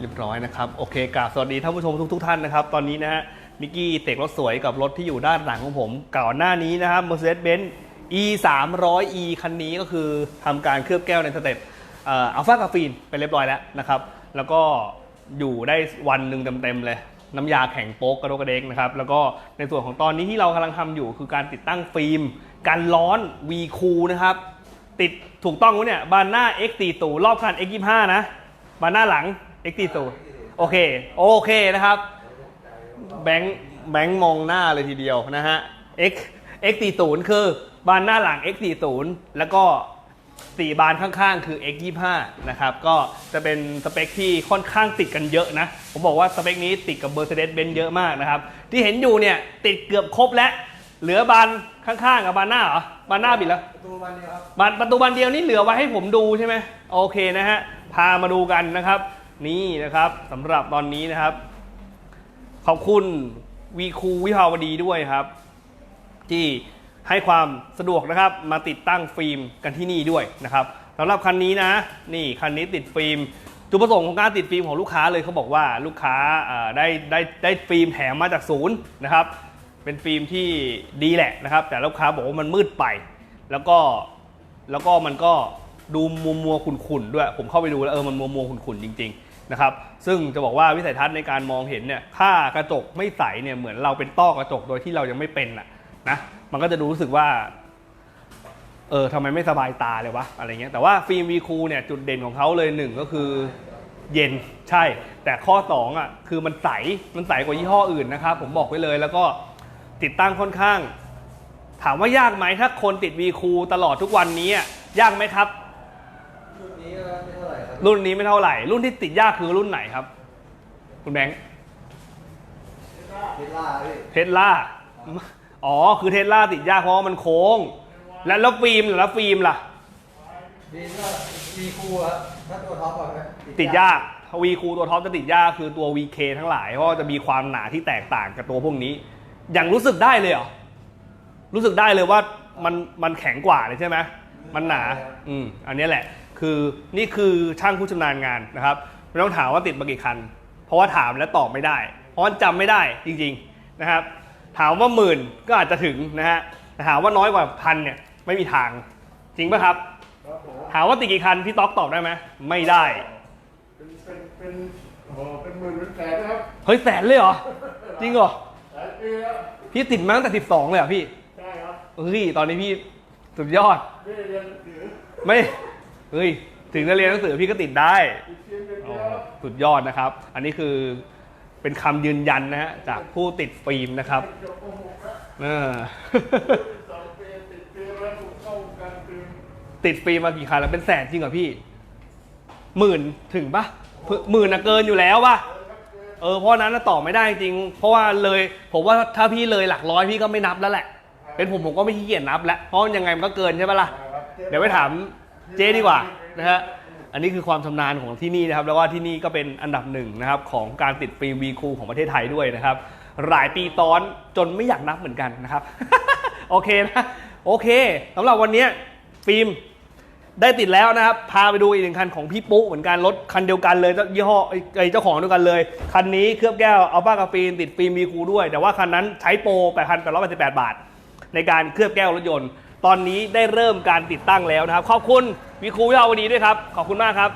เรียบร้อยนะครับโอเคกราบสวัสดีท่านผู้ชมทุกๆท่านนะครับ ตอนนี้นะฮะมิกกี้เตกรถสวยกับรถที่อยู่ด้านหลังของผมก่อนหน้านี้นะครับ Mercedes-Benz E 3 0 0 E คันนี้ก็คือทำการเคลือบแก้วในสเต็ปอัลฟากาฟีนไปเรียบร้อยแล้วนะครับ แล้วก็อยู่ได้วันหนึ่งเต็มๆเลย น้ำยาแข็งโป๊กกระโดกกระเดกนะครับ แล้วก็ในส่วนของตอนนี้ที่เรากำลังทำอยู่คือการติดตั้งฟิล์มกันร้อน V คูนะครับ ติดถูกต้องวะเนี่ยบานหน้า X40 รอบคัน X25 นะบานหน้าหลัง X40 โอเค โอเคนะครับ แบงค์แบงค์มองหน้าเลยทีเดียวนะฮะ X X40 คือบานหน้าหลัง X40 แล้วก็สี่บานข้างๆ คือ X25 นะครับ ก็จะเป็นสเปคที่ค่อนข้างติดกันเยอะนะ ผมบอกว่าสเปคนี้ติดกับ Mercedes-Benz เยอะมากนะครับ ที่เห็นอยู่เนี่ยติดเกือบครบแล้ว เหลือบานข้างๆ กับบานหน้าเหรอ บานหน้าปิดแล้วประตูบานเดียวครับบานประตูบานเดียวนี่เหลือไว้ให้ผมดูใช่ไหมโอเคนะฮะ พามาดูกันนะครับ นี่นะครับสำหรับตอนนี้นะครับ ขอบคุณวีคูวิภาวดีด้วยครับ ที่ให้ความสะดวกนะครับมาติดตั้งฟิล์มกันที่นี่ด้วยนะครับสำหรับคันนี้นะ นี่คันนี้ติดฟิล์มจุดประสงค์ของการติดฟิล์มของลูกค้าเลยเขาบอกว่าลูกค้าได้ได้ได้ฟิล์มแถมมาจากศูนย์นะครับ เป็นฟิล์มที่ดีแหละนะครับ แต่ลูกค้าบอกว่ามันมืดไป แล้วก็แล้วก็มันก็ ดูมัวมัวๆขุ่นด้วย ผมเข้าไปดูแล้วเออมันมัวมัวๆขุ่นจริงๆนะครับซึ่งจะบอกว่าวิสัยทัศน์ในการมองเห็นเนี่ยถ้ากระจกไม่ใสเนี่ยเหมือนเราเป็นต้อกระจกโดยที่เรายังไม่เป็นน่ะนะมันก็จะดูรู้สึกว่าเออทำไมไม่สบายตาเลยวะอะไรเงี้ยแต่ว่าฟิล์มวีคูเนี่ยจุดเด่นของเขาเลยหนึ่งก็คือเย็นใช่ แต่ข้อ2อะคือมันใสมันใสกว่ายี่ห้ออื่นนะครับผมบอกไว้เลยแล้วก็ติดตั้งค่อนข้าง ถามว่ายากไหมถ้าคนติดวีคูตลอดทุกวันนี้ยากไหมครับ รุ่นนี้ก็ไม่เท่าไห ร่ครับรุ่นนี้ไม่เท่าไหร่ รุ่นที่ติดยากคือรุ่นไหนครับ คุณแบงค์เทสลาพี่เทสลาอ๋อ คือเทสลาติดยากเพราะว่ามันโค้ง แล้วแล้วฟิล์มล่ะแล้วฟิล์มล่ะดีก็มีคูครับถ้าตัวท็อปอะครับติดยากวีคูตัวท็อปจะติดยากคือตัว VK ทั้งหลายเพราะว่าจะมีความหนาที่แตกต่างกับตัวพวกนี้ อย่างรู้สึกได้เลยเหรอ รู้สึกได้เลยว่ามันมันแข็งกว่าเลยใช่ไหมมันหนา อืม อันนี้แหละ คือนี่คือช่างผู้ชำนาญงานนะครับไม่ต้องถามว่าติดมากี่คัน เพราะว่าถามแล้วตอบไม่ได้ เพราะว่าจำไม่ได้จริงๆนะครับ ถามว่าหมื่นก็อาจจะถึงนะฮะแต่ถามว่าน้อยกว่าพันเนี่ยไม่มีทางจริงป่ะครับครับผมถามว่าติดกี่คันพี่ต๊อกตอบได้ไหมไม่ได้ เป็นเป็นเป็นโอ้โหเป็นหมื่นเป็นแสนนะครับเฮ้ยแสนเลยเหรอจริงเหรอหลายปีแล้วพี่ติดมาตั้งแต่12เลยเหรอพี่ใช่ครับเฮ้ยตอนนี้พี่สุดยอด ไม่ได้เรียนหนังสือ ไม่ เฮ้ย ถึงจะเรียนหนังสือพี่ก็ติดได้ติดเรียนเป็นอ๋อเดียวครับสุดยอดนะครับ อันนี้คือเป็นคำยืนยันนะฮะจากผู้ติดฟิล์มนะครับเออติดปีแล้วถูกเข้าวงการฟิล์มมากี่คันแล้วเป็นแสนจริงเหรอพี่หมื่นถึงปะหมื่นอะเกินอยู่แล้วปะเออเพราะนั้นน่ะตอบไม่ได้จริง เพราะว่าเลยผมว่าถ้าพี่เลยหลักร้อยพี่ก็ไม่นับแล้วแหละ เป็นผมผมก็ไม่ขี้เกียจนับแล้วเพราะยังไงมันก็เกินใช่ปะล่ะเดี๋ยวไปถาม เจ๊ดีกว่านะฮะอันนี้คือความชำนาญของที่นี่นะครับ แล้วก็ที่นี่ก็เป็นอันดับหนึ่งนะครับของการติดฟิล์มวีคูของประเทศไทยด้วยนะครับ หลายปีซ้อนจนไม่อยากนับเหมือนกันนะครับ โอเคนะโอเคสำหรับวันนี้ฟิล์มได้ติดแล้วนะครับ พาไปดูอีกหนึ่งคันของพี่ปุ๊เหมือนกันรถคันเดียวกันเลยเจ้ายี่ห้อไอเจ้าของเดียวกันเลย คันนี้เคลือบแก้วอัลฟากาฟีนติดฟิล์มวีคูด้วย แต่ว่าคันนั้นใช้โปร8,888 บาท ในการเคลือบแก้วรถยนต์ ตอนนี้ได้เริ่มการติดตั้งแล้วนะครับ ขอบคุณวีคูวิภาวดีด้วยครับ ขอบคุณมากครับ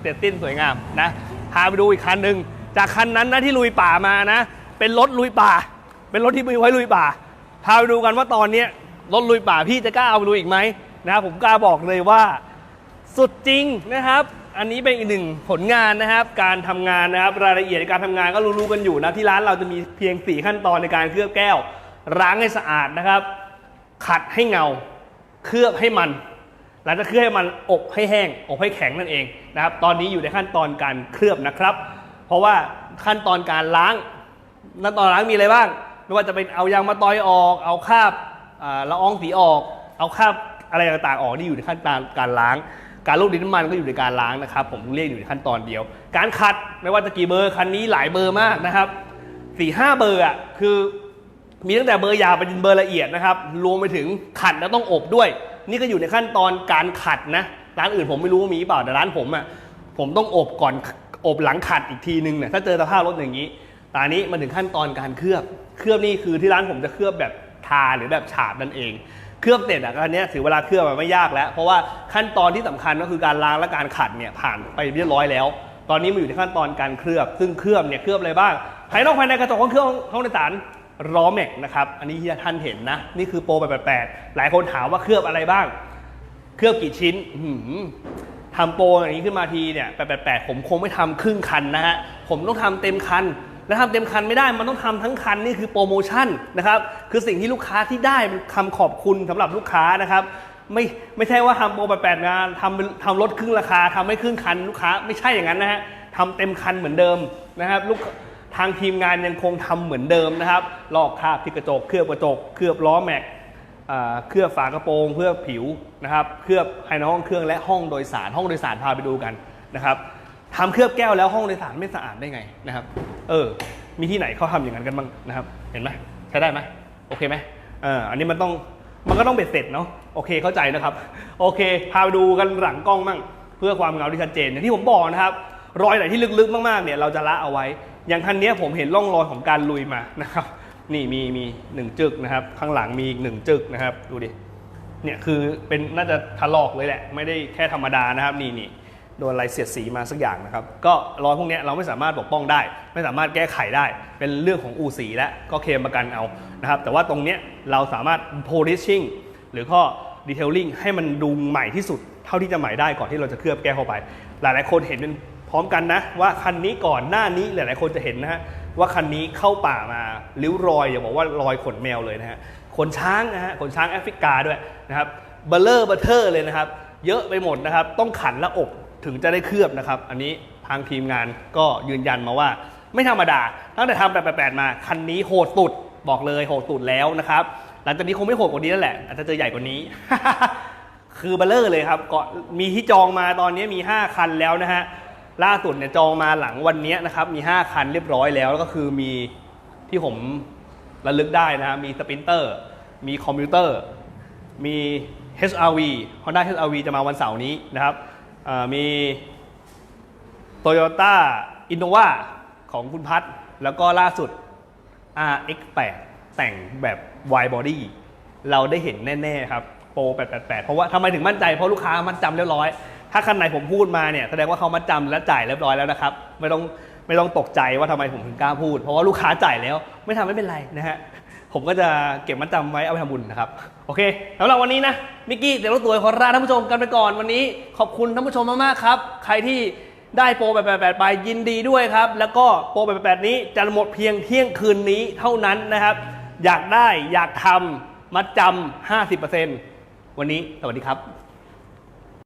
เสร็จสิ้นสวยงามนะพาไปดูอีกคันหนึ่งจากคันนั้นนะที่ลุยป่ามานะ เป็นรถลุยป่า เป็นรถที่มีไว้ลุยป่า พาไปดูกันว่าตอนนี้รถลุยป่าพี่จะกล้าเอาไปลุยอีกไหมนะครับผมกล้าบอกเลยว่าสุดจริงนะครับ อันนี้เป็นอีกหนึ่งผลงานนะครับ การทำงานนะครับรายละเอียดในการทำงานก็รู้ๆกันอยู่นะที่ร้านเราจะมีเพียง 4 ขั้นตอนในการเคลือบแก้วล้างให้สะอาดนะครับ ขัดให้เงา เคลือบให้มัน หลังจากเคลือบให้มันอบให้แห้ง อบให้แข็งนั่นเองนะครับ ตอนนี้อยู่ในขั้นตอนการเคลือบนะครับ เพราะว่าขั้นตอนการล้างขั้นตอนล้างมีอะไรบ้าง ไม่ว่าจะเป็นเอายางมาตอยออก เอาคราบละอองสีออก เอาคราบอะไรต่างๆออกนี่อยู่ในขั้นตอนการล้าง การลูบดินน้ำมันก็อยู่ในการล้างนะครับ ผมเรียกอยู่ในขั้นตอนเดียว การขัดไม่ว่าจะกี่เบอร์คันนี้หลายเบอร์มากนะครับสี่ห้าเบอร์อะคือ มีตั้งแต่เบอร์หยาบไปจนเบอร์ละเอียดนะครับรวมไปถึงขัดแล้วต้องอบด้วย นี่ก็อยู่ในขั้นตอนการขัดนะร้านอื่นผมไม่รู้ว่ามีเปล่าแต่ร้านผมอะ่ะผมต้องอบก่อนอบหลังขัดอีกทีนึงเนี่ยถ้าเจอสภาพรถอย่างนี้ตอนนี้มาถึงขั้นตอนการเคลือบ เคลือบนี่คือที่ร้านผมจะเคลือบแบบทาหรือแบบฉาบนั่นเอง เคลือบเสร็จอะอันนี้ถือเวลาเคลือบมันไม่ยากแล้ว เพราะว่าขั้นตอนที่สำคัญก็คือการล้างและการขัดเนี่ยผ่านไปเรียบร้อยแล้ว ตอนนี้มันอยู่ในขั้นตอนการเคลือบ ซึ่งเคลือบเนี่ยเคลือบอะไรบ้างภายนอกภายในกระจกห้องเครื่องห้องโดยสาร ล้อแม็กนะครับอันนี้ที่ท่านเห็นนะ นี่คือโปรแปดหลายคนถามว่าเคลือบอะไรบ้าง เคลือบกี่ชิ้นทำโปรอย่างนี้ขึ้นมาทีเนี่ยแปดแปดแปดผมคงไม่ทำครึ่งคันนะฮะผมต้องทำเต็มคันและทำเต็มคันไม่ได้มันต้องทำทั้งคันนี่คือโปรโมชั่นนะครับคือสิ่งที่ลูกค้าที่ได้เป็นคำขอบคุณสำหรับลูกค้านะครับไม่ไม่ใช่ว่าทำโปรแปดแปดงานทำทำลดครึ่งราคาทำให้ครึ่งคันลูกค้าไม่ใช่อย่างนั้นนะฮะทำเต็มคันเหมือนเดิมนะครับลูก ทางทีมงานยังคงทำเหมือนเดิมนะครับ ลอกคราบที่กระจก เคลือบกระจก เคลือบล้อแม็กเคลือบฝากระโปรงเคลือบผิวนะครับ เคลือบภายในห้องเครื่องและห้องโดยสาร ห้องโดยสารพาไปดูกันนะครับทำเคลือบแก้วแล้วห้องโดยสารไม่สะอาดได้ไงนะครับ เออ มีที่ไหนเขาทำอย่างนั้นกันบ้างนะครับ เห็นไหมใช้ได้ไหมโอเคไหมเอออันนี้มันต้องมันก็ต้องเบ็ดเสร็จเนาะโอเคเข้าใจนะครับ โอเค พาไปดูกันหลังกล้องมั่ง เพื่อความเงาที่ชัดเจนอย่างที่ผมบอกนะครับ รอยไหนที่ลึกๆมากๆเนี่ยเราจะละเอาไว้ อย่างคันนี้ผมเห็นร่องรอยของการลุยมานะครับ นี่มีมีหนึ่งจึกนะครับ ข้างหลังมีอีกหนึ่งจึกนะครับ ดูดิเนี่ยคือเป็นน่าจะถลอกเลยแหละ ไม่ได้แค่ธรรมดานะครับนี่นี่โดนอะไรเสียดสีมาสักอย่างนะครับ ก็รอยพวกนี้เราไม่สามารถปกป้องได้ ไม่สามารถแก้ไขได้ เป็นเรื่องของอูสีและก็เคลมประกันเอานะครับ แต่ว่าตรงเนี้ยเราสามารถ polishing หรือข้อ detailing ให้มันดูใหม่ที่สุดเท่าที่จะใหม่ได้ก่อนที่เราจะเคลือบแก้เข้าไป หลายๆคนเห็นเป็น ร้อมกันนะ ว่าคันนี้ก่อนหน้านี้หลาย ๆ คนจะเห็นนะฮะว่าคันนี้เข้าป่ามาริ้วรอยอย่าบอกว่ารอยขนแมวเลยนะฮะขนช้างนะฮะขนช้างแอฟริกาด้วยนะครับเบลเลอร์เบเทอร์เลยนะครับ เยอะไปหมดนะครับ ต้องขันและอบถึงจะได้เคลือบนะครับ อันนี้ทางทีมงานก็ยืนยันมาว่า ไม่ธรรมดา ตั้งแต่ทำแปดมา คันนี้โหดสุดบอกเลยโหดสุดแล้วนะครับ หลังจากนี้คงไม่โหดกว่านี้แล้วแหละ อาจจะเจอใหญ่กว่านี้ คือเบลเลอร์เลยครับก็มีที่จองมาตอนนี้มี 5 คันแล้วนะฮะ ล่าสุดเนี่ยจองมาหลังวันนี้นะครับมี 5 คันเรียบร้อยแล้วแล้วก็คือมีที่ผมระลึกได้นะ มีสปินเตอร์ มีคอมพิวเตอร์ มี HRV Honda HRV จะมาวันเสาร์นี้นะครับมี Toyota Innova ของคุณพัฒน์แล้วก็ล่าสุด RX8 แต่งแบบ wide body เราได้เห็นแน่ ๆ ครับ โปร 888 เพราะว่าทำไมถึงมั่นใจ เพราะลูกค้ามัดจำเรียบร้อย ถ้าคันไหนผมพูดมาเนี่ยแสดงว่าเขามัดจำและจ่ายเรียบร้อยแล้วนะครับ ไม่ต้องไม่ต้องตกใจว่าทำไมผมถึงกล้าพูด เพราะว่าลูกค้าจ่ายแล้ว ไม่ทำไม่เป็นไรนะฮะผมก็จะเก็บมัดจำไว้เอาไปทำบุญนะครับ โอเคสำหรับวันนี้นะมิกกี้เดี๋ยวรถตัวขอลาท่านผู้ชมกันไปก่อนวันนี้ ขอบคุณท่านผู้ชมมากๆครับ ใครที่ได้โปรแบบแบบไปยินดีด้วยครับ แล้วก็โปรแบบแบบนี้จะหมดเพียงเที่ยงคืนนี้เท่านั้นนะครับ อยากได้อยากทำมัดจำ50%วันนี้สวัสดีครับ